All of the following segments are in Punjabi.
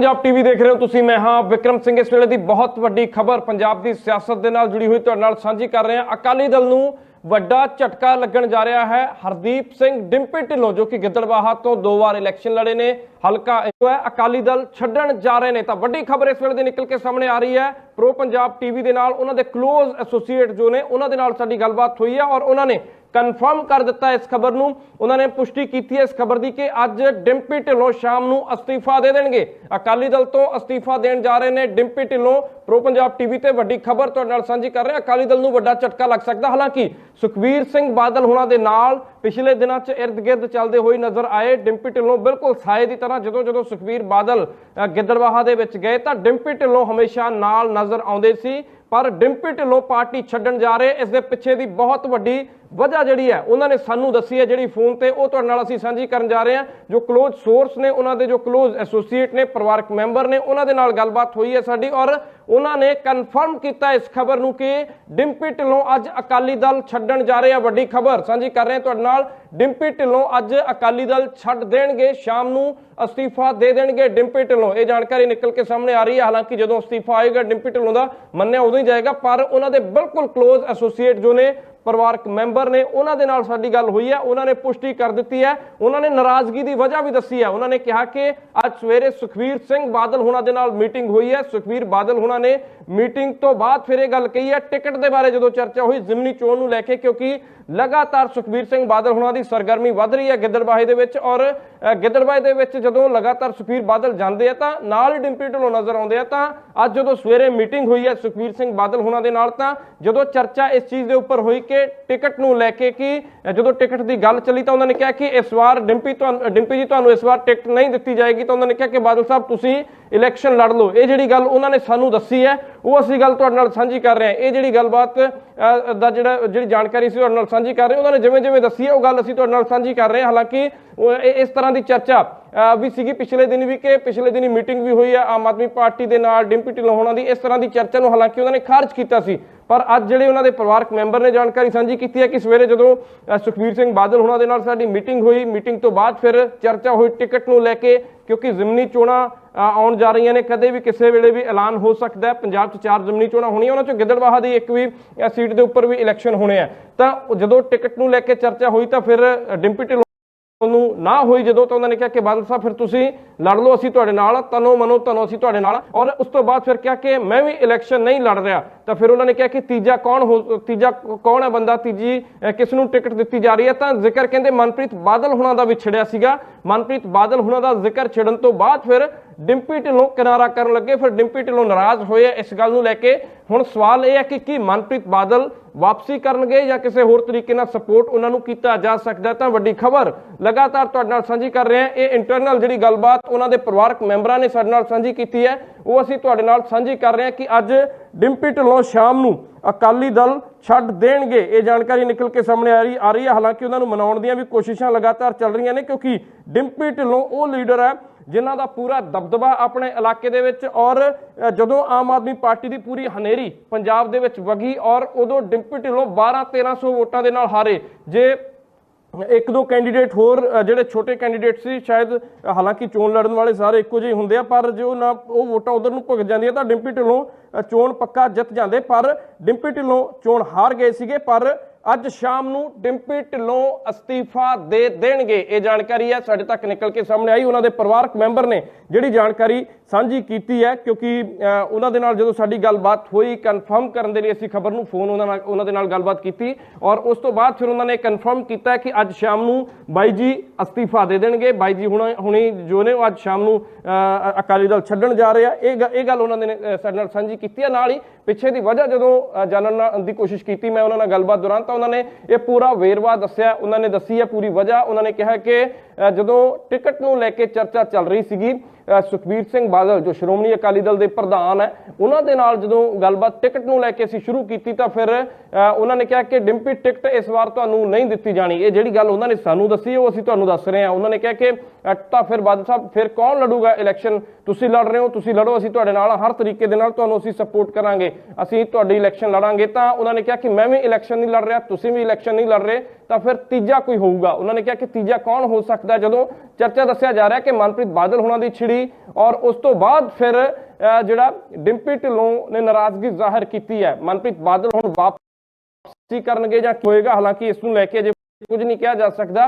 ਪੰਜਾਬ ਟੀਵੀ ਦੇਖ ਰਹੇ ਹੋ ਤੁਸੀਂ, ਮੈਂ ਹਾਂ ਵਿਕਰਮ ਸਿੰਘ। ਇਸ ਵੇਲੇ ਦੀ ਬਹੁਤ ਵੱਡੀ ਖਬਰ ਪੰਜਾਬ ਦੀ ਸਿਆਸਤ ਦੇ ਨਾਲ ਜੁੜੀ ਹੋਈ ਤੁਹਾਡੇ ਨਾਲ ਸਾਂਝੀ ਕਰ ਰਹੇ ਹਾਂ। ਅਕਾਲੀ ਦਲ ਨੂੰ ਵੱਡਾ ਝਟਕਾ ਲੱਗਣ ਜਾ ਰਿਹਾ ਹੈ। ਹਰਦੀਪ ਸਿੰਘ ਡਿੰਪੀ ਢਿੱਲੋਂ, ਜੋ ਕਿ ਗਿੱਦੜਬਾਹਾ ਤੋਂ ਦੋ ਵਾਰ ਇਲੈਕਸ਼ਨ ਲੜੇ ਨੇ। ਹਲਕਾ ਜੋ ਹੈ, ਅਕਾਲੀ ਦਲ ਛੱਡਣ ਜਾ ਰਹੇ ਨੇ। ਤਾਂ ਵੱਡੀ ਖਬਰ ਇਸ ਵੇਲੇ ਦੀ ਨਿਕਲ ਕੇ ਸਾਹਮਣੇ ਆ ਰਹੀ ਹੈ। ਪ੍ਰੋ ਪੰਜਾਬ ਟੀਵੀ ਦੇ ਨਾਲ ਉਹਨਾਂ ਦੇ ক্লোਜ਼ ਐਸੋਸੀਏਟ ਜੋ ਨੇ, ਉਹਨਾਂ ਦੇ ਨਾਲ ਸਾਡੀ ਗੱਲਬਾਤ ਹੋਈ ਹੈ ਔਰ ਉਹਨਾਂ ਨੇ ਕਨਫਰਮ ਕਰ ਦਿੱਤਾ ਇਸ ਖਬਰ ਨੂੰ। ਉਹਨਾਂ ਨੇ ਪੁਸ਼ਟੀ ਕੀਤੀ ਹੈ ਇਸ ਖਬਰ ਦੀ ਕਿ ਅੱਜ ਡਿੰਪੀ ਢਿੱਲੋਂ ਸ਼ਾਮ ਨੂੰ ਅਸਤੀਫਾ ਦੇ ਦੇਣਗੇ। ਅਕਾਲੀ ਦਲ ਤੋਂ ਅਸਤੀਫਾ ਦੇਣ ਜਾ ਰਹੇ ਨੇ ਡਿੰਪੀ ਢਿੱਲੋਂ। ਪ੍ਰੋ ਪੰਜਾਬ ਟੀਵੀ ਤੇ ਵੱਡੀ ਖਬਰ ਤੁਹਾਡੇ ਨਾਲ ਸਾਂਝੀ ਕਰ ਰਹੇ। ਅਕਾਲੀ ਦਲ ਨੂੰ ਵੱਡਾ ਝਟਕਾ ਲੱਗ ਸਕਦਾ। ਹਾਲਾਂਕਿ ਸੁਖਵੀਰ ਸਿੰਘ ਬਾਦਲ ਹੁਣਾਂ ਦੇ ਨਾਲ ਪਿਛਲੇ ਦਿਨਾਂ 'ਚ ਇਰਦ-ਗਿਰਦ ਚੱਲਦੇ ਹੋਏ ਨਜ਼ਰ ਆਏ। ਡਿੰਪੀ ਢਿੱਲੋਂ ਬਿਲਕੁਲ ਸਾਏ ਦੀ ਤਰ੍ਹਾਂ ਜਦੋਂ ਜਦੋਂ ਸੁਖਬੀਰ ਬਾਦਲ ਅ, ਦੇ ਵਿੱਚ ਗਏ ਤਾਂ ਡਿੰਪੀ ਢਿੱਲੋਂ ਹਮੇਸ਼ਾ ਨਾਲ ਨਜ਼ਰ ਆਉਂਦੇ ਸੀ। ਪਰ ਡਿੰਪੀ ਢਿੱਲੋਂ ਪਾਰਟੀ ਛੱਡਣ ਜਾ ਰਹੇ। ਇਸ ਦੇ ਪਿੱਛੇ ਦੀ ਬਹੁਤ ਵੱਡੀ ਵਜ੍ਹਾ ਜਿਹੜੀ ਹੈ, ਉਹਨਾਂ ਨੇ ਸਾਨੂੰ ਦੱਸੀ ਹੈ ਜਿਹੜੀ ਫੋਨ ਤੇ ਉਹ ਤੁਹਾਡੇ ਨਾਲ ਅਸੀਂ ਸਾਂਝੀ ਕਰਨ ਜਾ ਰਹੇ ਹਾਂ। ਜੋ ক্লোਜ਼ ਸੋਰਸ ਨੇ, ਉਹਨਾਂ ਦੇ ਜੋ ক্লোਜ਼ ਐਸੋਸੀਏਟ ਨੇ, ਪਰਿਵਾਰਕ ਮੈਂਬਰ ਨੇ, ਉਹਨਾਂ ਦੇ ਨਾਲ ਗੱਲਬਾਤ ਹੋਈ ਹੈ ਸਾਡੀ ਔਰ ਉਹਨਾਂ ਨੇ ਕਨਫਰਮ ਕੀਤਾ ਇਸ ਖਬਰ ਨੂੰ ਕਿ ਡਿੰਪੀ ਢਿੱਲੋਂ ਅੱਜ ਅਕਾਲੀ ਦਲ ਛੱਡਣ ਜਾ ਰਹੇ ਆ। ਵੱਡੀ ਖਬਰ ਸਾਂਝੀ ਕਰ ਰਹੇ ਹਾਂ ਤੁਹਾਡੇ ਨਾਲ। ਡਿੰਪੀ ਢਿੱਲੋਂ ਅੱਜ ਅਕਾਲੀ ਦਲ ਛੱਡ ਦੇਣਗੇ, ਸ਼ਾਮ ਨੂੰ ਅਸਤੀਫਾ ਦੇ ਦੇਣਗੇ ਡਿੰਪੀ ਢਿੱਲੋਂ। ਇਹ ਜਾਣਕਾਰੀ ਨਿਕਲ ਕੇ ਸਾਹਮਣੇ ਆ ਰਹੀ ਹੈ। ਹਾਲਾਂਕਿ ਜਦੋਂ ਅਸਤੀਫਾ ਆਏਗਾ, ਡਿੰਪੀ ਢਿੱਲੋਂ ਦਾ ਮੰਨਿਆ ਉਦੋਂ ਹੀ ਜਾਏਗਾ, ਪਰ ਉਹਨਾਂ ਦੇ ਬਿਲਕੁਲ ক্লোਜ਼ ਐਸੋਸੀਏਟ ਜੋ ਨੇ ਪਰਿਵਾਰਕ ਮੈਂਬਰ ਨੇ ਉਹਨਾਂ ਦੇ ਨਾਲ ਸਾਡੀ ਗੱਲ ਹੋਈ ਹੈ ਉਹਨਾਂ ਨੇ ਪੁਸ਼ਟੀ ਕਰ ਦਿੱਤੀ ਹੈ ਉਹਨਾਂ ਨੇ ਨਾਰਾਜ਼ਗੀ ਦੀ ਵਜ੍ਹਾ ਵੀ ਦੱਸੀ ਹੈ। ਉਹਨਾਂ ਨੇ ਕਿਹਾ ਕਿ ਅੱਜ ਸਵੇਰੇ ਸੁਖਵੀਰ ਸਿੰਘ ਬਾਦਲ ਹੁਣਾਂ ਦੇ ਨਾਲ ਮੀਟਿੰਗ ਹੋਈ ਹੈ। ਸੁਖਵੀਰ ਬਾਦਲ ਹੁਣਾਂ ਨੇ ਮੀਟਿੰਗ ਤੋਂ ਬਾਅਦ ਫਿਰ ਇਹ ਗੱਲ ਕਹੀ ਹੈ ਟਿਕਟ ਦੇ ਬਾਰੇ ਜਦੋਂ ਚਰਚਾ ਹੋਈ ਜ਼ਿਮਨੀ ਚੋਣ ਨੂੰ ਲੈ ਕੇ ਕਿਉਂਕਿ ਲਗਾਤਾਰ ਸੁਖਵੀਰ ਸਿੰਘ ਬਾਦਲ ਹੋਣਾ ਦੀ ਸਰਗਰਮੀ ਵੱਧ ਰਹੀ ਹੈ ਗਿੱਦੜਬਾਹੇ ਦੇ ਵਿੱਚ ਔਰ ਅ, ਗਿੱਦੜਬਾਹੇ ਦੇ ਵਿੱਚ ਜਦੋਂ ਲਗਾਤਾਰ ਸੁਖਵੀਰ ਬਾਦਲ ਜਾਂਦੇ ਆ ਤਾਂ ਨਾਲ ਹੀ ਡਿੰਪੀ ਢਿੱਲੋਂ ਨਜ਼ਰ ਆਉਂਦੇ ਆ ਤਾਂ ਅੱਜ ਜਦੋਂ ਸਵੇਰੇ ਮੀਟਿੰਗ ਹੋਈ ਹੈ ਸੁਖਵੀਰ ਸਿੰਘ ਬਾਦਲ ਹੁਣਾਂ ਦੇ ਨਾਲ ਤਾਂ ਜਦੋਂ ਚਰਚਾ ਇਸ ਚੀਜ਼ ਦੇ ਉੱਪਰ ਹੋਈ ਕਿ ਟਿਕਟ ਨੂੰ ਲੈ ਕੇ ਕਿ ਜਦੋਂ ਟਿਕਟ ਦੀ ਗੱਲ ਚੱਲੀ ਤਾਂ ਉਹਨਾਂ ਨੇ ਕਿਹਾ ਕਿ ਇਸ ਵਾਰ ਡਿੰਪੀ ਤੁਹਾਨੂੰ ਡਿੰਪੀ ਜੀ ਤੁਹਾਨੂੰ ਇਸ ਵਾਰ ਟਿਕਟ ਨਹੀਂ ਦਿੱਤੀ ਜਾਏਗੀ ਤਾਂ ਉਹਨਾਂ ਨੇ ਕਿਹਾ ਕਿ ਬਾਦਲ ਸਾਹਿਬ ਤੁਸੀਂ ਇਲੈਕਸ਼ਨ ਲੜ ਲਓ। ਇਹ ਜਿਹੜੀ ਗੱਲ ਉਹਨਾਂ ਨੇ ਸਾਨੂੰ ਦੱਸੀ ਹੈ, ਉਹ ਅਸੀਂ ਗੱਲ ਤੁਹਾਡੇ ਨਾਲ ਸਾਂਝੀ ਕਰ ਰਹੇ ਹਾਂ। ਇਹ ਜਿਹੜੀ ਗੱਲਬਾਤ ਦਾ ਜਿਹੜਾ, ਜਿਹੜੀ ਜਾਣਕਾਰੀ ਸੀ ਤੁਹਾਡੇ ਨਾਲ ਸਾਂਝੀ ਕਰ ਰਹੇ ਉਹਨਾਂ ਨੇ ਜਿਵੇਂ ਜਿਵੇਂ ਦੱਸੀ ਹੈ, ਉਹ ਗੱਲ ਅਸੀਂ ਤੁਹਾਡੇ ਨਾਲ ਸਾਂਝੀ ਕਰ ਰਹੇ ਹਾਂ। ਹਾਲਾਂਕਿ ਇਸ ਤਰ੍ਹਾਂ ਦੀ ਚਰਚਾ ਵੀ ਸੀਗੀ ਪਿਛਲੇ ਦਿਨ ਵੀ ਕਿ ਪਿਛਲੇ ਦਿਨੀ ਮੀਟਿੰਗ ਵੀ ਹੋਈ ਹੈ, ਆਮ ਆਦਮੀ ਪਾਰਟੀ ਦੇ ਨਾਲ, ਡਿੰਪੀ ਢਿੱਲੋਂ ਹੋਣਾ ਦੀ ਇਸ ਤਰ੍ਹਾਂ ਦੀ ਚਰਚਾ ਨੂੰ ਹਾਲਾਂਕਿ ਉਹਨਾਂ ਨੇ ਖਾਰਜ ਕੀਤਾ ਸੀ। ਪਰ ਅੱਜ ਜਿਹੜੇ ਉਹਨਾਂ ਦੇ ਪਰਿਵਾਰਕ ਮੈਂਬਰ ਨੇ ਜਾਣਕਾਰੀ ਸਾਂਝੀ ਕੀਤੀ ਹੈ ਕਿ ਸਵੇਰੇ ਜਦੋਂ ਅ, ਸੁਖਵੀਰ ਸਿੰਘ ਬਾਦਲ ਹੁਣਾਂ ਦੇ ਨਾਲ ਸਾਡੀ ਮੀਟਿੰਗ ਹੋਈ ਮੀਟਿੰਗ ਤੋਂ ਬਾਅਦ ਫਿਰ ਚਰਚਾ ਹੋਈ ਟਿਕਟ ਨੂੰ ਲੈ ਕੇ ਕਿਉਂਕਿ ਜ਼ਿਮਨੀ ਚੋਣਾਂ ਆਉਣ ਜਾ ਰਹੀਆਂ ਨੇ ਕਦੇ ਵੀ ਕਿਸੇ ਵੇਲੇ ਵੀ ਐਲਾਨ ਹੋ ਸਕਦਾ ਹੈ। ਪੰਜਾਬ 'ਚ ਚਾਰ ਜ਼ਿਮਨੀ ਚੋਣਾਂ ਹੋਣੀਆਂ ਉਹਨਾਂ 'ਚੋਂ ਗਿੱਦੜਬਾਹਾ ਦੀ ਇੱਕ ਵੀ ਸੀਟ ਦੇ ਉੱਪਰ ਵੀ ਇਲੈਕਸ਼ਨ ਹੋਣੇ ਆ। ਤਾਂ ਜਦੋਂ ਟਿਕਟ ਨੂੰ ਲੈ ਕੇ ਚਰਚਾ ਹੋਈ ਤਾਂ ਫਿਰ ਅ, ਡਿੰਪੀ ਨੂੰ ਨਾ ਹੋਈ ਜਦੋਂ ਤਾਂ ਉਹਨਾਂ ਨੇ ਕਿਹਾ ਕਿ ਬਾਦਲ ਸਾਹਿਬ ਫਿਰ ਤੁਸੀਂ ਲੜ ਲਓ ਅਸੀਂ ਤੁਹਾਡੇ ਨਾਲ ਆ, ਤਨੋ ਮਨੋ ਤਨੋ ਅਸੀਂ ਤੁਹਾਡੇ ਨਾਲ। ਔਰ ਉਸ ਤੋਂ ਬਾਅਦ ਫਿਰ ਕਿਹਾ ਕਿ ਮੈਂ ਵੀ ਇਲੈਕਸ਼ਨ ਨਹੀਂ ਲੜ ਰਿਹਾ। ਤਾਂ ਫਿਰ ਉਹਨਾਂ ਨੇ ਕਿਹਾ ਕਿ ਤੀਜਾ ਕੌਣ ਹੋ ਤੀਜਾ ਕੌਣ ਹੈ ਬੰਦਾ? ਤੀਜੀ ਕਿਸ ਨੂੰ ਟਿਕਟ ਦਿੱਤੀ ਜਾ ਰਹੀ ਹੈ? ਤਾਂ ਜ਼ਿਕਰ ਕਹਿੰਦੇ ਮਨਪ੍ਰੀਤ ਬਾਦਲ ਹੁਣਾਂ ਦਾ ਵੀ ਛਿੜਿਆ ਸੀਗਾ। ਮਨਪ੍ਰੀਤ ਬਾਦਲ ਹੁਣਾਂ ਦਾ ਜ਼ਿਕਰ ਛਿੜਨ ਤੋਂ ਬਾਅਦ ਫਿਰ ਡਿੰਪੀ ਢਿੱਲੋਂ ਕਿਨਾਰਾ ਕਰਨ ਲੱਗੇ। ਫਿਰ ਡਿੰਪੀ ਢਿੱਲੋਂ ਨਾਰਾਜ਼ ਹੋਏ ਇਸ ਗੱਲ ਨੂੰ ਲੈ ਕੇ। ਹੁਣ ਸਵਾਲ ਇਹ ਹੈ ਕਿ ਕੀ ਮਨਪ੍ਰੀਤ ਬਾਦਲ ਵਾਪਸੀ ਕਰਨਗੇ ਜਾਂ ਕਿਸੇ ਹੋਰ ਤਰੀਕੇ ਨਾਲ ਸਪੋਰਟ ਉਹਨਾਂ ਨੂੰ ਕੀਤਾ ਜਾ ਸਕਦਾ ਤਾਂ ਵੱਡੀ ਖਬਰ ਲਗਾਤਾਰ ਤੁਹਾਡੇ ਨਾਲ ਸਾਂਝੀ ਕਰ ਰਹੇ ਹਾਂ। ਇਹ ਇੰਟਰਨਲ ਜਿਹੜੀ ਗੱਲਬਾਤ ਉਹਨਾਂ ਦੇ ਪਰਿਵਾਰਕ ਮੈਂਬਰਾਂ ਨੇ ਸਾਡੇ ਨਾਲ ਸਾਂਝੀ ਕੀਤੀ ਹੈ। ਉਹ ਅਸੀਂ ਤੁਹਾਡੇ ਨਾਲ ਸਾਂਝੀ ਕਰ ਰਹੇ ਹਾਂ ਕਿ ਅੱਜ ਡਿੰਪੀ ਢਿੱਲੋਂ ਸ਼ਾਮ ਨੂੰ ਅਕਾਲੀ ਦਲ ਛੱਡ ਦੇਣਗੇ। ਇਹ ਜਾਣਕਾਰੀ ਨਿਕਲ ਕੇ ਸਾਹਮਣੇ ਆ ਰਹੀ ਆ ਰਹੀ ਹੈ। ਹਾਲਾਂਕਿ ਉਹਨਾਂ ਨੂੰ ਮਨਾਉਣ ਦੀਆਂ ਵੀ ਕੋਸ਼ਿਸ਼ਾਂ ਲਗਾਤਾਰ ਚੱਲ ਰਹੀਆਂ ਨੇ ਕਿਉਂਕਿ ਡਿੰਪੀ ਢਿੱਲੋਂ ਉਹ ਲੀਡਰ ਹੈ ਜਿਨ੍ਹਾਂ ਦਾ ਪੂਰਾ ਦਬਦਬਾ ਆਪਣੇ ਇਲਾਕੇ ਦੇ ਵਿੱਚ ਔਰ ਜਦੋਂ ਆਮ ਆਦਮੀ ਪਾਰਟੀ ਦੀ ਪੂਰੀ ਹਨੇਰੀ ਪੰਜਾਬ ਦੇ ਵਿੱਚ ਵਗੀ ਔਰ ਉਦੋਂ ਡਿੰਪੀ ਢਿੱਲੋਂ 12 1300 ਵੋਟਾਂ ਦੇ ਨਾਲ ਹਾਰੇ। ਜੇ ਇੱਕ ਦੋ ਕੈਂਡੀਡੇਟ ਹੋਰ ਜਿਹੜੇ ਛੋਟੇ ਕੈਂਡੀਡੇਟ ਸੀ, ਸ਼ਾਇਦ, ਹਾਲਾਂਕਿ ਚੋਣ ਲੜਨ ਵਾਲੇ ਸਾਰੇ ਇੱਕੋ ਜਿਹੇ ਹੁੰਦੇ ਆ, ਪਰ ਜੋ ਨਾ, ਉਹ ਵੋਟਾਂ ਉਧਰ ਨੂੰ ਭੁੱਜ ਜਾਂਦੀਆਂ ਤਾਂ ਡਿੰਪੀ ਢਿੱਲੋਂ ਚੋਣ ਪੱਕਾ ਜਿੱਤ ਜਾਂਦੇ, ਪਰ ਡਿੰਪੀ ਢਿੱਲੋਂ ਚੋਣ ਹਾਰ ਗਏ ਸੀਗੇ, ਪਰ ਅੱਜ ਸ਼ਾਮ ਨੂੰ ਡਿੰਪੀ ਢਿੱਲੋਂ ਅਸਤੀਫਾ ਦੇ ਦੇਣਗੇ। ਇਹ ਜਾਣਕਾਰੀ ਹੈ, ਸਾਡੇ ਤੱਕ ਨਿਕਲ ਕੇ ਸਾਹਮਣੇ ਆਈ। ਉਹਨਾਂ ਦੇ ਪਰਿਵਾਰਕ ਮੈਂਬਰ ਨੇ ਜਿਹੜੀ ਜਾਣਕਾਰੀ ਸਾਂਝੀ ਕੀਤੀ ਹੈ, ਕਿਉਂਕਿ ਉਹਨਾਂ ਦੇ ਨਾਲ ਜਦੋਂ ਸਾਡੀ ਗੱਲਬਾਤ ਹੋਈ, ਕਨਫਰਮ ਕਰਨ ਦੇ ਲਈ ਅਸੀਂ ਖਬਰ ਨੂੰ ਫੋਨ ਉਹਨਾਂ ਨਾਲ ਉਹਨਾਂ ਦੇ ਨਾਲ ਗੱਲਬਾਤ ਕੀਤੀ ਔਰ ਉਸ ਤੋਂ ਬਾਅਦ ਫਿਰ ਉਹਨਾਂ ਨੇ ਕਨਫਰਮ ਕੀਤਾ ਕਿ ਅੱਜ ਸ਼ਾਮ ਨੂੰ ਬਾਈ ਜੀ ਅਸਤੀਫਾ ਦੇ ਦੇਣਗੇ। ਬਾਈ ਜੀ ਹੁਣ ਹੁਣੀ ਜੋ ਨੇ ਉਹ ਅੱਜ ਸ਼ਾਮ ਨੂੰ ਅਕਾਲੀ ਦਲ ਛੱਡਣ ਜਾ ਰਿਹਾ। ਇਹ ਗ- ਇਹ ਗੱਲ ਉਹਨਾਂ ਨੇ ਸਾਡੇ ਨਾਲ ਸਾਂਝੀ ਕੀਤੀ ਹੈ। ਨਾਲ ਹੀ ਪਿੱਛੇ ਦੀ ਵਜ੍ਹਾ ਜਦੋਂ ਜਾਣਨ ਦੀ ਕੋਸ਼ਿਸ਼ ਕੀਤੀ, ਮੈਂ ਉਹਨਾਂ ਨਾਲ ਗੱਲਬਾਤ ਦੌਰਾਨ ਤਾਂ ਉਹਨਾਂ ਨੇ ਇਹ ਪੂਰਾ ਵੇਰਵਾ ਦੱਸਿਆ ਉਹਨਾਂ ਨੇ ਦੱਸੀ ਹੈ ਪੂਰੀ ਵਜ੍ਹਾ। ਉਹਨਾਂ ਨੇ ਕਿਹਾ ਕਿ ਅ, ਜਦੋਂ ਟਿਕਟ ਨੂੰ ਲੈ ਕੇ ਚਰਚਾ ਚੱਲ ਰਹੀ ਸੀਗੀ ਸੁਖਬੀਰ ਸਿੰਘ ਬਾਦਲ, ਜੋ ਸ਼੍ਰੋਮਣੀ ਅਕਾਲੀ ਦਲ ਦੇ ਪ੍ਰਧਾਨ ਹੈ, ਉਹਨਾਂ ਦੇ ਨਾਲ ਜਦੋਂ ਗੱਲਬਾਤ ਟਿਕਟ ਨੂੰ ਲੈ ਕੇ ਅਸੀਂ ਸ਼ੁਰੂ ਕੀਤੀ ਤਾਂ ਫਿਰ ਉਹਨਾਂ ਨੇ ਕਿਹਾ ਕਿ ਡਿੰਪੀ ਟਿਕਟ ਇਸ ਵਾਰ ਤੁਹਾਨੂੰ ਨਹੀਂ ਦਿੱਤੀ ਜਾਣੀ। ਇਹ ਜਿਹੜੀ ਗੱਲ ਉਹਨਾਂ ਨੇ ਸਾਨੂੰ ਦੱਸੀ, ਉਹ ਅਸੀਂ ਤੁਹਾਨੂੰ ਦੱਸ ਰਹੇ ਹਾਂ। ਉਹਨਾਂ ਨੇ ਕਿਹਾ ਕਿ ਤਾਂ ਫਿਰ ਬਾਦਲ ਸਾਹਿਬ, ਫਿਰ ਕੌਣ ਲੜੂਗਾ ਇਲੈਕਸ਼ਨ? ਤੁਸੀਂ ਲੜ ਰਹੇ ਹੋ, ਤੁਸੀਂ ਲੜੋ, ਅਸੀਂ ਤੁਹਾਡੇ ਨਾਲ ਹਰ ਤਰੀਕੇ ਦੇ ਨਾਲ ਤੁਹਾਨੂੰ ਅਸੀਂ ਸਪੋਰਟ ਕਰਾਂਗੇ। ਅਸੀਂ ਤੁਹਾਡੀ ਇਲੈਕਸ਼ਨ ਲੜਾਂਗੇ ਤਾਂ ਉਹਨਾਂ ਨੇ ਕਿਹਾ ਕਿ ਮੈਂ ਵੀ ਇਲੈਕਸ਼ਨ ਨਹੀਂ ਲੜ ਰਿਹਾ, ਤੁਸੀਂ ਵੀ ਇਲੈਕਸ਼ਨ ਨਹੀਂ ਲੜ ਰਹੇ। ਤਾਂ ਫਿਰ ਤੀਜਾ ਕੋਈ ਹੋਊਗਾ। ਉਹਨਾਂ ਨੇ ਕਿਹਾ ਕਿ ਤੀਜਾ ਕੌਣ ਹੋ ਸਕਦਾ ਜਦੋਂ ਚਰਚਾ ਦੱਸਿਆ ਜਾ ਰਿਹਾ ਕਿ ਮਨਪ੍ਰੀਤ ਬਾਦਲ ਹੋਣਾ ਦੀ ਛਿੜੀ ਔਰ ਉਸ ਤੋਂ ਬਾਅਦ ਫਿਰ ਜਿਹੜਾ ਡਿੰਪੀ ਢਿੱਲੋਂ ਨੇ ਨਾਰਾਜ਼ਗੀ ਜ਼ਾਹਰ ਕੀਤੀ ਹੈ। ਮਨਪ੍ਰੀਤ ਬਾਦਲ ਹੁਣ ਵਾਪਸੀ ਕਰਨਗੇ ਜਾਂ ਕੀ ਹੋਏਗਾ? ਹਾਲਾਂਕਿ ਇਸ ਨੂੰ ਲੈ ਕੇ ਅਜੇ ਕੁਝ ਨਹੀਂ ਕਿਹਾ ਜਾ ਸਕਦਾ।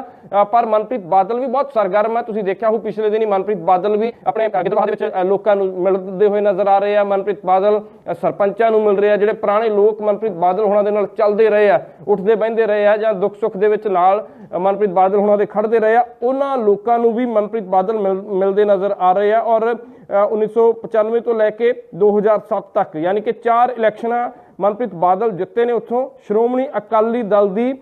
ਪਰ ਮਨਪ੍ਰੀਤ ਬਾਦਲ ਵੀ ਬਹੁਤ ਸਰਗਰਮ ਹੈ। ਤੁਸੀਂ ਦੇਖਿਆ ਹੋ ਪਿਛਲੇ ਦਿਨੀ ਮਨਪ੍ਰੀਤ ਬਾਦਲ ਵੀ ਆਪਣੇ ਗਿੱਦੜਬਾਹ ਦੇ ਵਿੱਚ ਲੋਕਾਂ ਨੂੰ ਮਿਲਦੇ ਹੋਏ ਨਜ਼ਰ ਆ ਰਹੇ ਆ। ਮਨਪ੍ਰੀਤ ਬਾਦਲ ਸਰਪੰਚਾਂ ਨੂੰ ਮਿਲ ਰਹੇ ਆ। ਜਿਹੜੇ ਪੁਰਾਣੇ ਲੋਕ ਮਨਪ੍ਰੀਤ ਬਾਦਲ ਹੋਣਾ ਦੇ ਨਾਲ ਚੱਲਦੇ ਰਹੇ ਆ ਉੱਠਦੇ ਬਹਿੰਦੇ ਰਹੇ ਆ ਜਾਂ ਦੁੱਖ ਸੁੱਖ ਦੇ ਵਿੱਚ ਨਾਲ ਮਨਪ੍ਰੀਤ ਬਾਦਲ ਹੋਣਾ ਦੇ ਖੜਦੇ ਰਹੇ ਆ ਉਹਨਾਂ ਲੋਕਾਂ ਨੂੰ ਵੀ ਮਨਪ੍ਰੀਤ ਬਾਦਲ ਮਿਲ- ਮਿਲਦੇ ਨਜ਼ਰ ਆ ਰਹੇ ਆ। ਔਰ ਅ, 1995 ਤੋਂ ਲੈ ਕੇ 2007 ਤੱਕ ਯਾਨੀ ਕਿ ਚਾਰ ਇਲੈਕਸ਼ਨਾਂ ਮਨਪ੍ਰੀਤ ਬਾਦਲ ਜਿੱਤੇ ਨੇ ਉੱਥੋਂ। ਸ਼੍ਰੋਮਣੀ ਅਕਾਲੀ ਦਲ ਦੀ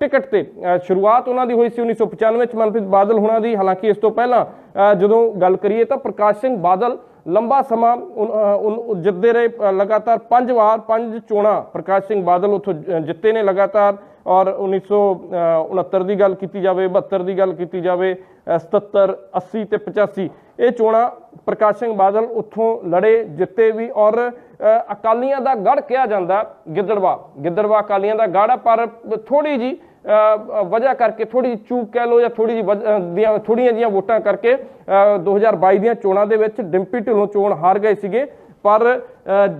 ਟਿਕਟ ਤੇ। ਸ਼ੁਰੂਆਤ ਉਹਨਾਂ ਦੀ ਹੋਈ ਸੀ 1995 'ਚ ਮਨਪ੍ਰੀਤ ਬਾਦਲ ਹੋਣਾ ਦੀ। ਹਾਲਾਂਕਿ ਇਸ ਤੋਂ ਪਹਿਲਾਂ ਜਦੋਂ ਗੱਲ ਕਰੀਏ ਤਾਂ ਪ੍ਰਕਾਸ਼ ਸਿੰਘ ਬਾਦਲ ਲੰਬਾ ਸਮਾਂ ਉਨ- ਅ, ਜਿੱਤਦੇ ਰਹੇ ਲਗਾਤਾਰ ਪੰਜ ਵਾਰ ਪੰਜ ਚੋਣਾਂ ਪ੍ਰਕਾਸ਼ ਸਿੰਘ ਬਾਦਲ ਉੱਥੋਂ ਜ- ਜਿੱਤੇ ਨੇ ਲਗਾਤਾਰ। ਔਰ 1969 ਦੀ ਗੱਲ ਕੀਤੀ ਜਾਵੇ 72 ਦੀ ਗੱਲ ਕੀਤੀ ਜਾਵੇ ਅ, 77 80 ਤੇ 85 ਇਹ ਚੋਣਾਂ ਪ੍ਰਕਾਸ਼ ਸਿੰਘ ਬਾਦਲ ਉੱਥੋਂ ਲੜੇ ਜਿੱਤੇ ਵੀ। ਔਰ ਅਕਾਲੀਆਂ ਦਾ ਗੜ ਕਿਹਾ ਜਾਂਦਾ ਗਿੱਦੜਵਾ। ਗਿੱਦੜਵਾ ਅਕਾਲੀਆਂ ਦਾ ਗੜ ਆ ਪਰ ਥੋੜੀ ਜੀ ਵਜ੍ਹਾ ਕਰਕੇ ਥੋੜੀ ਜਿਹੀ ਚੂਕ ਕਹਿ ਲਓ ਜਾਂ ਥੋੜੀ ਜੀ ਦੀਆਂ ਥੋੜੀਆਂ ਜੀਆਂ ਵੋਟਾਂ ਕਰਕੇ ਅ, 2022 ਦੀਆਂ ਚੋਣਾਂ ਦੇ ਵਿੱਚ ਡਿੰਪੀ ਢਿੱਲੋਂ ਚੋਣ ਹਾਰ ਗਏ ਸੀਗੇ। ਪਰ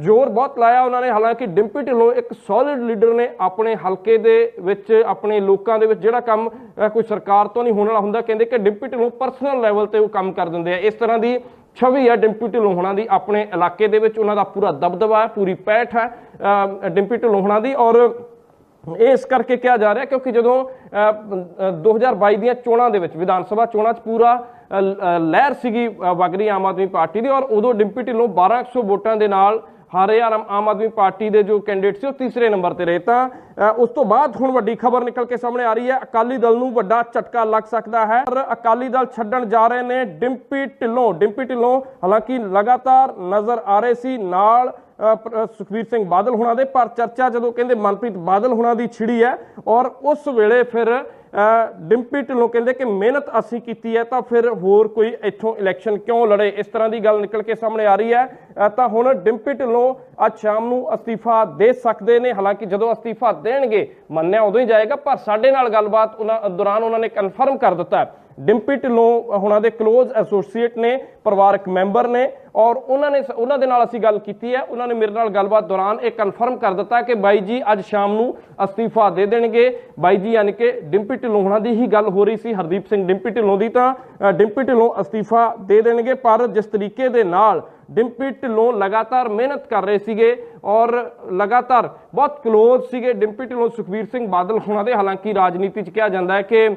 ਜ਼ੋਰ ਬਹੁਤ ਲਾਇਆ ਉਹਨਾਂ ਨੇ। ਹਾਲਾਂਕਿ ਡਿੰਪੀ ਢਿੱਲੋਂ ਇੱਕ ਸੋਲਿਡ ਲੀਡਰ ਨੇ ਆਪਣੇ ਹਲਕੇ ਦੇ ਵਿੱਚ ਆਪਣੇ ਲੋਕਾਂ ਦੇ ਵਿੱਚ। ਜਿਹੜਾ ਕੰਮ ਕੋਈ ਸਰਕਾਰ ਤੋਂ ਨਹੀਂ ਹੋਣ ਵਾਲਾ ਹੁੰਦਾ ਕਹਿੰਦੇ ਕਿ ਡਿੰਪੀ ਢਿੱਲੋਂ ਪਰਸਨਲ ਲੈਵਲ ਤੇ ਉਹ ਕੰਮ ਕਰ ਦਿੰਦੇ ਆ। ਇਸ ਤਰ੍ਹਾਂ ਦੀ ਛਵੀ ਹੈ ਡਿੰਪੀ ਢਿੱਲੋਂ ਦੀ ਆਪਣੇ ਇਲਾਕੇ ਦੇ ਵਿੱਚ ਉਹਨਾਂ ਦਾ ਪੂਰਾ ਦਬਦਬਾ ਹੈ ਪੂਰੀ ਪੈਠ ਹੈ ਅ, ਡਿੰਪੀ ਢਿੱਲੋਂ ਹੋਣਾ ਦੀ ਔਰ ਇਹ ਇਸ ਕਰਕੇ ਕਿਹਾ ਜਾ ਰਿਹਾ ਕਿਉਂਕਿ ਜਦੋਂ ਅ, ਅ, 2022 ਦੀਆਂ ਚੋਣਾਂ ਦੇ ਵਿੱਚ ਵਿਧਾਨ ਸਭਾ ਚੋਣਾਂ 'ਚ ਪੂਰਾ ਲਹਿਰ ਸੀਗੀ ਅ, ਵਗ ਰਹੀ ਆਮ ਆਦਮੀ ਪਾਰਟੀ ਦੀ ਔਰ ਉਦੋਂ ਡਿੰਪੀ ਢਿੱਲੋਂ 1200 ਵੋਟਾਂ ਦੇ ਨਾਲ ਹਾਰੇ ਆਮ ਆਦਮੀ ਪਾਰਟੀ ਦੇ ਜੋ ਕੈਂਡੀਡੇਟ ਸੀ ਉਹ ਤੀਸਰੇ ਨੰਬਰ ਤੇ ਰਹੇ ਤਾਂ ਉਸ ਤੋਂ ਬਾਅਦ ਹੁਣ ਵੱਡੀ ਖਬਰ ਨਿਕਲ ਕੇ ਸਾਹਮਣੇ ਆ ਰਹੀ ਹੈ। ਅਕਾਲੀ ਦਲ ਨੂੰ ਵੱਡਾ ਝਟਕਾ ਲੱਗ ਸਕਦਾ ਹੈ। ਪਰ ਅਕਾਲੀ ਦਲ ਛੱਡਣ ਜਾ ਰਹੇ ਨੇ ਡਿੰਪੀ ਢਿੱਲੋਂ। ਡਿੰਪੀ ਢਿੱਲੋਂ ਹਾਲਾਂਕਿ ਲਗਾਤਾਰ ਨਜ਼ਰ ਆ ਰਹੇ ਸੀ। ਨਾਲ ਅ, ਸੁਖਬੀਰ ਸਿੰਘ ਬਾਦਲ ਹੁਣਾਂ ਦੇ। ਪਰ ਚਰਚਾ ਜਦੋਂ ਕਹਿੰਦੇ ਮਨਪ੍ਰੀਤ ਬਾਦਲ ਹੁਣਾਂ ਦੀ ਛਿੜੀ ਹੈ ਔਰ ਉਸ ਵੇਲੇ ਫਿਰ ਡਿੰਪੀ ਢਿੱਲੋਂ ਕਹਿੰਦੇ ਕਿ ਮਿਹਨਤ ਅਸੀਂ ਕੀਤੀ ਹੈ, ਤਾਂ ਫਿਰ ਹੋਰ ਕੋਈ ਇੱਥੋਂ ਇਲੈਕਸ਼ਨ ਕਿਉਂ ਲੜੇ? ਇਸ ਤਰ੍ਹਾਂ ਦੀ ਗੱਲ ਨਿਕਲ ਕੇ ਸਾਹਮਣੇ ਆ ਰਹੀ ਹੈ। ਤਾਂ ਹੁਣ ਡਿੰਪੀ ਢਿੱਲੋਂ ਅੱਜ ਸ਼ਾਮ ਨੂੰ ਅਸਤੀਫਾ ਦੇ ਸਕਦੇ ਨੇ। ਹਾਲਾਂਕਿ ਜਦੋਂ ਅਸਤੀਫਾ ਦੇਣਗੇ, ਮੰਨਿਆ ਉਦੋਂ ਹੀ ਜਾਏਗਾ, ਪਰ ਸਾਡੇ ਨਾਲ ਗੱਲਬਾਤ ਉਹਨਾਂ ਦੌਰਾਨ ਉਹਨਾਂ ਨੇ ਕਨਫਰਮ ਕਰ ਦਿੱਤਾ ਡਿੰਪੀ ਢਿੱਲੋਂ ਉਹਨਾਂ ਦੇ ক্লোਜ਼ ਐਸੋਸੀਏਟ ਨੇ, ਪਰਿਵਾਰਕ ਮੈਂਬਰ ਨੇ। ਔਰ ਉਹਨਾਂ ਨੇ ਉਹਨਾਂ ਦੇ ਨਾਲ ਅਸੀਂ ਗੱਲ ਕੀਤੀ ਹੈ। ਉਹਨਾਂ ਨੇ ਮੇਰੇ ਨਾਲ ਗੱਲਬਾਤ ਦੌਰਾਨ ਇਹ ਕਨਫਰਮ ਕਰ ਦਿੱਤਾ ਕਿ ਬਾਈ ਜੀ ਅੱਜ ਸ਼ਾਮ ਨੂੰ ਅਸਤੀਫਾ ਦੇ ਦੇਣਗੇ। ਬਾਈ ਜੀ ਯਾਨੀ ਕਿ ਡਿੰਪੀ ਢਿਲੋਂਣਾ ਦੀ ਹੀ ਗੱਲ ਹੋ ਰਹੀ ਸੀ। ਹਰਦੀਪ ਸਿੰਘ ਡਿੰਪੀ ਢਿੱਲੋਂ ਦੀ ਤਾਂ ਡਿੰਪੀ ਢਿੱਲੋਂ ਅਸਤੀਫਾ ਦੇ ਦੇਣਗੇ, ਪਰ ਜਿਸ ਤਰੀਕੇ ਦੇ ਨਾਲ ਡਿੰਪੀ ਢਿੱਲੋਂ ਲਗਾਤਾਰ ਮਿਹਨਤ ਕਰ ਰਹੇ ਸੀਗੇ ਔਰ ਲਗਾਤਾਰ ਬਹੁਤ ਕਲੋਜ਼ ਸੀਗੇ ਡਿੰਪੀ ਢਿੱਲੋਂ ਸੁਖਵੀਰ ਸਿੰਘ ਬਾਦਲ ਹੋਣਾ ਦੇ। ਹਾਲਾਂਕਿ ਰਾਜਨੀਤੀ 'ਚ ਕਿਹਾ ਜਾਂਦਾ ਹੈ ਕਿ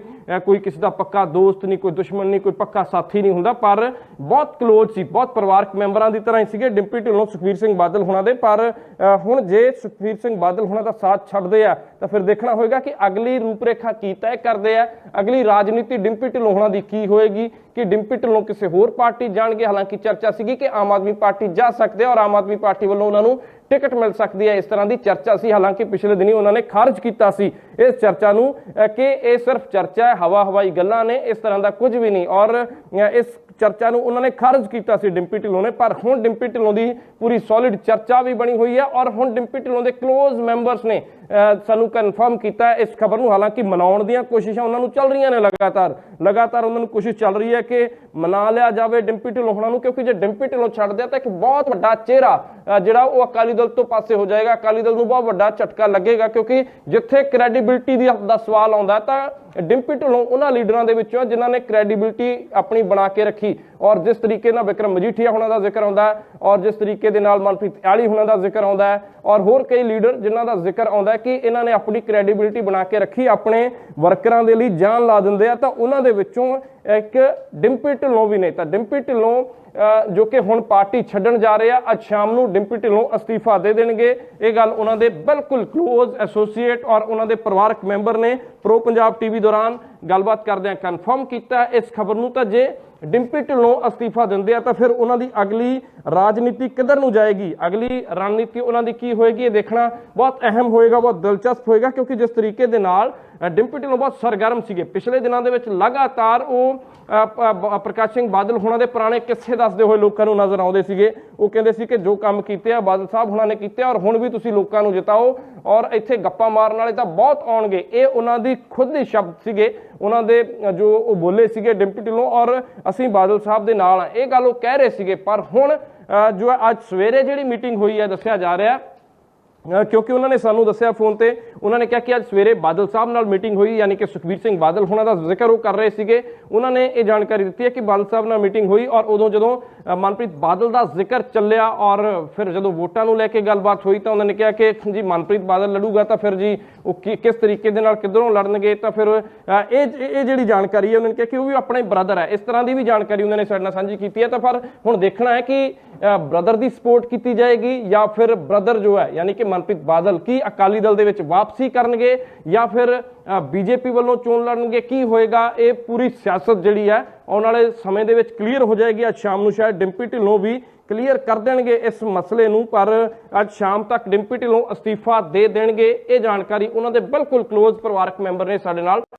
ਕੋਈ ਕਿਸੇ ਦਾ ਪੱਕਾ ਦੋਸਤ ਨਹੀਂ, ਕੋਈ ਦੁਸ਼ਮਣ ਨਹੀਂ, ਕੋਈ ਪੱਕਾ ਸਾਥੀ ਨਹੀਂ ਹੁੰਦਾ, ਪਰ ਬਹੁਤ ਕਲੋਜ਼ ਸੀ, ਬਹੁਤ ਪਰਿਵਾਰ ਪਰਿਵਾਰਕ ਮੈਂਬਰਾਂ ਦੀ ਤਰ੍ਹਾਂ ਹੀ ਸੀਗੇ। ਡਿੰਪੀ ਢਿੱਲੋਂ ਸੁਖਬੀਰ ਸਿੰਘ ਬਾਦਲ ਹੁਣਾਂ ਦੇ। ਪਰ ਅ, ਹੁਣ ਜੇ ਸੁਖਬੀਰ ਸਿੰਘ ਬਾਦਲ ਹੋਣਾ ਦਾ ਸਾਥ ਛੱਡਦੇ ਆ ਤਾਂ ਫਿਰ ਦੇਖਣਾ ਹੋਏਗਾ ਕਿ ਅਗਲੀ ਰੂਪਰੇਖਾ ਕੀ ਤੈਅ ਕਰਦੇ ਆ। ਅਗਲੀ ਰਾਜਨੀਤੀ ਡਿੰਪੀ ਢਿੱਲੋਂ ਹੋਣਾ ਦੀ ਕੀ ਹੋਏਗੀ? ਕਿ ਡਿੰਪੀ ਢਿੱਲੋਂ ਕਿਸੇ ਹੋਰ ਪਾਰਟੀ ਜਾਣਗੇ? ਹਾਲਾਂਕਿ ਚਰਚਾ ਸੀਗੀ ਕਿ ਆਮ ਆਦਮੀ ਪਾਰਟੀ ਜਾ ਸਕਦੇ ਔਰ ਆਮ ਆਦਮੀ ਪਾਰਟੀ ਵੱਲੋਂ ਉਹਨਾਂ ਨੂੰ ਟਿਕਟ ਮਿਲ ਸਕਦੀ ਹੈ। ਇਸ ਤਰ੍ਹਾਂ ਦੀ ਚਰਚਾ ਸੀ। ਹਾਲਾਂਕਿ ਪਿਛਲੇ ਦਿਨੀ ਉਹਨਾਂ ਨੇ ਖਾਰਜ ਕੀਤਾ ਸੀ ਇਸ ਚਰਚਾ ਨੂੰ ਕਿ ਇਹ ਸਿਰਫ ਚਰਚਾ ਹੈ ਹਵਾ ਹਵਾਈ ਗੱਲਾਂ ਨੇ, ਇਸ ਤਰ੍ਹਾਂ ਦਾ ਕੁਝ ਵੀ ਨਹੀਂ। ਔਰ ਇਸ ਚਰਚਾ ਨੂੰ ਉਹਨਾਂ ਨੇ ਖਾਰਜ ਕੀਤਾ ਸੀ ਡਿੰਪੀ ਢਿੱਲੋਂ ਨੇ। ਪਰ ਹੁਣ ਡਿੰਪੀ ਢਿੱਲੋਂ ਦੀ ਪੂਰੀ ਸੋਲਿਡ ਚਰਚਾ ਵੀ ਬਣੀ ਹੋਈ ਹੈ ਔਰ ਹੁਣ ਡਿੰਪੀ ਢਿੱਲੋਂ ਦੇ ক্লোਜ਼ ਮੈਂਬਰਸ ਨੇ ਸਾਨੂੰ ਕਨਫਰਮ ਕੀਤਾ ਇਸ ਖਬਰ ਨੂੰ। ਹਾਲਾਂਕਿ ਮਨਾਉਣ ਦੀਆਂ ਕੋਸ਼ਿਸ਼ਾਂ ਉਹਨਾਂ ਨੂੰ ਚੱਲ ਰਹੀਆਂ ਨੇ ਲਗਾਤਾਰ। ਲਗਾਤਾਰ ਉਹਨਾਂ ਨੂੰ ਕੋਸ਼ਿਸ਼ ਚੱਲ ਰਹੀ ਹੈ ਕਿ ਮਨਾ ਲਿਆ ਜਾਵੇ ਡਿੰਪੀ ਢਿੱਲੋਂ ਹੋਣਾ ਨੂੰ, ਕਿਉਂਕਿ ਜੇ ਡਿੰਪੀ ਢਿੱਲੋਂ ਛੱਡਦੇ ਆ ਤਾਂ ਇੱਕ ਬਹੁਤ ਵੱਡਾ ਚਿਹਰਾ ਜਿਹੜਾ ਉਹ ਅਕਾਲੀ ਦਲ ਤੋਂ ਪਾਸੇ ਹੋ ਜਾਏਗਾ। ਅਕਾਲੀ ਦਲ ਨੂੰ ਬਹੁਤ ਵੱਡਾ ਝਟਕਾ ਲੱਗੇਗਾ, ਕਿਉਂਕਿ ਜਿੱਥੇ ਕ੍ਰੈਡੀਬਿਲਿਟੀ ਦੀ ਦਾ ਸਵਾਲ ਆਉਂਦਾ ਹੈ, ਤਾਂ ਡਿੰਪੀ ਢਿੱਲੋਂ ਉਹਨਾਂ ਲੀਡਰਾਂ ਦੇ ਵਿੱਚੋਂ ਆ ਜਿਨ੍ਹਾਂ ਨੇ ਕ੍ਰੈਡੀਬਿਲਿਟੀ ਆਪਣੀ ਬਣਾ ਕੇ ਰੱਖੀ। ਔਰ ਜਿਸ ਤਰੀਕੇ ਨਾਲ ਵਿਕਰਮ ਮਜੀਠੀਆ ਹੁਣਾਂ ਦਾ ਜ਼ਿਕਰ ਆਉਂਦਾ ਔਰ ਜਿਸ ਤਰੀਕੇ ਦੇ ਨਾਲ ਮਨਪ੍ਰੀਤ ਆਲੀ ਹੁਣਾਂ ਦਾ ਜ਼ਿਕਰ ਆਉਂਦਾ ਹੈ, ਔਰ ਹੋਰ ਕਈ ਲੀਡਰ ਜਿਨ੍ਹਾਂ ਦਾ ਜ਼ਿਕਰ ਆਉਂਦਾ ਕਿ ਇਹਨਾਂ ਨੇ ਆਪਣੀ ਕ੍ਰੈਡੀਬਿਲਟੀ ਬਣਾ ਕੇ ਰੱਖੀ, ਆਪਣੇ ਵਰਕਰਾਂ ਦੇ ਲਈ ਜਾਨ ਲਾ ਦਿੰਦੇ ਆ, ਤਾਂ ਉਹਨਾਂ ਦੇ ਵਿੱਚੋਂ ਇੱਕ ਡਿੰਪੀ ਢਿੱਲੋਂ ਵੀ ਨੇ ਤਾਂ ਡਿੰਪੀ ਢਿੱਲੋਂ ਜੋ ਕਿ ਹੁਣ ਪਾਰਟੀ ਛੱਡਣ ਜਾ ਰਹੇ ਆ, ਅੱਜ ਸ਼ਾਮ ਨੂੰ ਡਿੰਪੀ ਢਿੱਲੋਂ ਅਸਤੀਫਾ ਦੇ ਦੇਣਗੇ। ਇਹ ਗੱਲ ਉਹਨਾਂ ਦੇ ਬਿਲਕੁਲ ক্লোਜ਼ ਐਸੋਸੀਏਟ ਔਰ ਉਹਨਾਂ ਦੇ ਪਰਿਵਾਰਕ ਮੈਂਬਰ ਨੇ ਪ੍ਰੋ ਪੰਜਾਬ ਟੀਵੀ ਦੌਰਾਨ ਗੱਲਬਾਤ ਕਰਦਿਆਂ ਕਨਫਰਮ ਕੀਤਾ। ਇਸ ਖਬਰ ਨੂੰ ਤਾਂ ਜੇ ਡਿੰਪੀ ਢਿੱਲੋਂ ਅਸਤੀਫਾ ਦਿੰਦੇ ਆ ਤਾਂ ਫਿਰ ਉਹਨਾਂ ਦੀ ਅਗਲੀ ਰਾਜਨੀਤੀ ਕਿੱਧਰ ਨੂੰ ਜਾਏਗੀ? ਅਗਲੀ ਰਣਨੀਤੀ ਉਹਨਾਂ ਦੀ ਕੀ ਹੋਏਗੀ? ਇਹ ਦੇਖਣਾ ਬਹੁਤ ਅਹਿਮ ਹੋਏਗਾ, ਬਹੁਤ ਦਿਲਚਸਪ ਹੋਏਗਾ ਕਿਉਂਕਿ ਜਿਸ ਤਰੀਕੇ ਦੇ ਨਾਲ ਡਿੰਪੀ ਢਿੱਲੋਂ ਬਹੁਤ ਸਰਗਰਮ ਸੀਗੇ। ਪਿਛਲੇ ਦਿਨਾਂ ਦੇ ਵਿੱਚ ਲਗਾਤਾਰ ਉਹ ਪ੍ਰਕਾਸ਼ ਸਿੰਘ ਬਾਦਲ ਹੁਣਾਂ ਦੇ ਪੁਰਾਣੇ ਕਿੱਸੇ ਦੱਸਦੇ ਹੋਏ ਲੋਕਾਂ ਨੂੰ ਨਜ਼ਰ ਆਉਂਦੇ ਸੀਗੇ। ਉਹ ਕਹਿੰਦੇ ਸੀ ਕਿ ਜੋ ਕੰਮ ਕੀਤੇ ਆ, ਬਾਦਲ ਸਾਹਿਬ ਹੁਣਾਂ ਨੇ ਕੀਤੇ ਔਰ ਹੁਣ ਵੀ ਤੁਸੀਂ ਲੋਕਾਂ ਨੂੰ ਜਿਤਾਓ ਔਰ ਇੱਥੇ ਗੱਪਾਂ ਮਾਰਨ ਵਾਲੇ ਤਾਂ ਬਹੁਤ ਆਉਣਗੇ। ਇਹ ਉਹਨਾਂ ਦੀ ਖੁਦ ਦੇ ਸ਼ਬਦ ਸੀਗੇ। ਉਹਨਾਂ ਦੇ ਜੋ ਉਹ ਬੋਲੇ ਸੀਗੇ ਡਿੰਪੀ ਢਿੱਲੋਂ ਔਰ ਅਸੀਂ ਬਾਦਲ ਸਾਹਿਬ ਦੇ ਨਾਲ ਆ। ਇਹ ਗੱਲ ਉਹ ਕਹਿ ਰਹੇ ਸੀਗੇ। ਪਰ ਹੁਣ ਜੋ ਹੈ ਅੱਜ ਸਵੇਰੇ ਜਿਹੜੀ ਮੀਟਿੰਗ ਹੋਈ ਹੈ, ਦੱਸਿਆ ਜਾ ਰਿਹਾ ਕਿਉਂਕਿ ਉਹਨਾਂ ਨੇ ਸਾਨੂੰ ਦੱਸਿਆ ਫੋਨ ਤੇ, ਉਹਨਾਂ ਨੇ ਕਿਹਾ ਕਿ ਅੱਜ ਸਵੇਰੇ ਬਾਦਲ ਸਾਹਿਬ ਨਾਲ ਮੀਟਿੰਗ ਹੋਈ, ਯਾਨੀ ਕਿ ਸੁਖਬੀਰ ਸਿੰਘ ਬਾਦਲ ਹੁਣਾਂ ਦਾ ਜ਼ਿਕਰ ਉਹ ਕਰ ਰਹੇ ਸੀਗੇ। ਉਹਨਾਂ ਨੇ ਇਹ ਜਾਣਕਾਰੀ ਦਿੱਤੀ ਹੈ ਕਿ ਬਾਦਲ ਸਾਹਿਬ ਨਾਲ ਮੀਟਿੰਗ ਹੋਈ ਔਰ ਉਦੋਂ ਜਦੋਂ ਮਨਪ੍ਰੀਤ ਬਾਦਲ ਦਾ ਜ਼ਿਕਰ ਚੱਲਿਆ ਔਰ ਫਿਰ ਜਦੋਂ ਵੋਟਾਂ ਨੂੰ ਲੈ ਕੇ ਗੱਲਬਾਤ ਹੋਈ ਤਾਂ ਉਹਨਾਂ ਨੇ ਕਿਹਾ ਕਿ, ਜੀ, ਮਨਪ੍ਰੀਤ ਬਾਦਲ ਲੜੂਗਾ ਤਾਂ ਫਿਰ ਜੀ ਉਹ ਕੀ- ਕਿਸ ਤਰੀਕੇ ਦੇ ਨਾਲ ਕਿੱਧਰੋਂ ਲੜਨਗੇ? ਤਾਂ ਫਿਰ ਇਹ ਇਹ ਜਿਹੜੀ ਜਾਣਕਾਰੀ ਹੈ, ਉਹਨਾਂ ਨੇ ਕਿਹਾ ਕਿ ਉਹ ਵੀ ਆਪਣੇ ਬ੍ਰਦਰ ਹੈ। ਇਸ ਤਰ੍ਹਾਂ ਦੀ ਵੀ ਜਾਣਕਾਰੀ ਉਹਨਾਂ ਨੇ ਸਾਡੇ ਨਾਲ ਸਾਂਝੀ ਕੀਤੀ ਹੈ। ਤਾਂ ਪਰ ਹੁਣ ਦੇਖਣਾ ਹੈ ਕਿ ਬ੍ਰਦਰ ਦੀ ਸਪੋਰਟ ਕੀਤੀ ਜਾਏਗੀ ਜਾਂ ਫਿਰ ਬ੍ਰਦਰ ਜੋ ਹੈ, ਯਾਨੀ ਕਿ ਮਨਪ੍ਰੀਤ ਬਾਦਲ ਕੀ ਅਕਾਲੀ ਦਲ ਦੇ ਵਿੱਚ ਵਾਪਸੀ ਕਰਨਗੇ ਜਾਂ ਫਿਰ ਬੀਜੇਪੀ ਵੱਲੋਂ ਚੋਣ ਲੜਨਗੇ, ਕੀ ਹੋਏਗਾ? ਇਹ ਪੂਰੀ ਸਿਆਸਤ ਜਿਹੜੀ ਹੈ, ਆਉਣ ਵਾਲੇ ਸਮੇਂ ਦੇ ਵਿੱਚ ਕਲੀਅਰ ਹੋ ਜਾਏਗੀ। ਅੱਜ ਸ਼ਾਮ ਨੂੰ ਸ਼ਾਇਦ ਡਿੰਪੀ ਢਿੱਲੋਂ ਵੀ ਕਲੀਅਰ ਕਰ ਦੇਣਗੇ ਇਸ ਮਸਲੇ ਨੂੰ, ਪਰ ਅੱਜ ਸ਼ਾਮ ਤੱਕ ਡਿੰਪੀ ਢਿੱਲੋਂ ਅਸਤੀਫਾ ਦੇ ਦੇਣਗੇ। ਇਹ ਜਾਣਕਾਰੀ ਉਹਨਾਂ ਦੇ ਬਿਲਕੁਲ ক্লোਜ਼ ਪਰਿਵਾਰਕ ਮੈਂਬਰ ਨੇ ਸਾਡੇ ਨਾਲ।